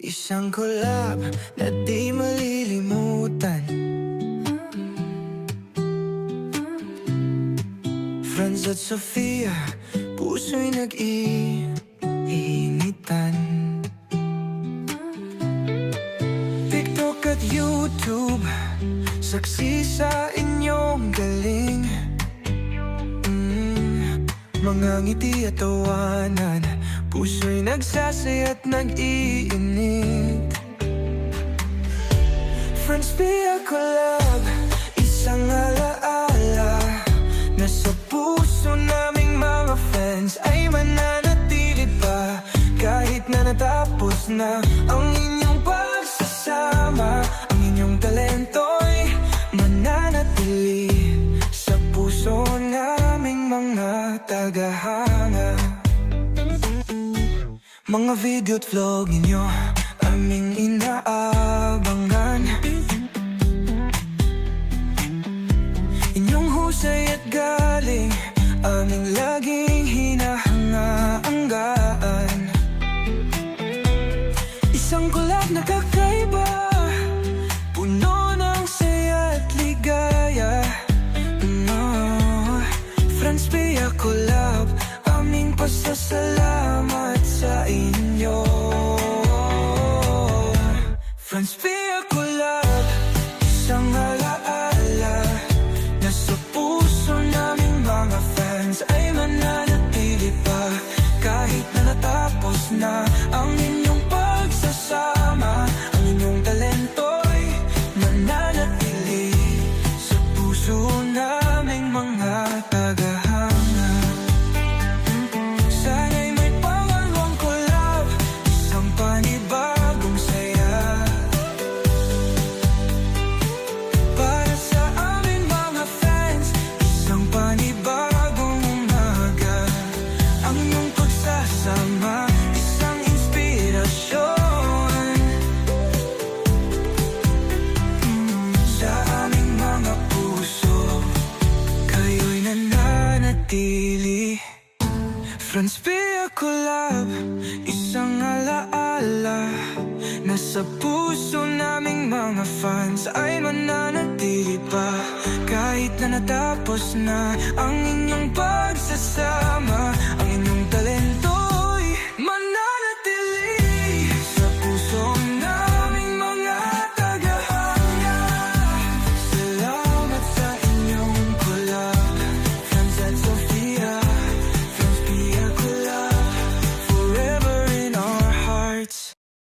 Isang collab na di malilimutan. Franz at Sofia, puso'y nag-iinitan. TikTok at YouTube, saksi sa inyong galing. Mm, Mga ngiti at tawanan Puso'y nagsasaya at nag-iinit. Friends Pia Collab Isang alaala Na sa puso naming mga fans Ay mananatili pa. Kahit na natapos na Ang mga video at vlog ninyo Aming inaabangan Friends Collab Isang alaala Na sa puso naming mga fans Ay mananatili pa. Kahit na natapos na Ang inyong pagsasama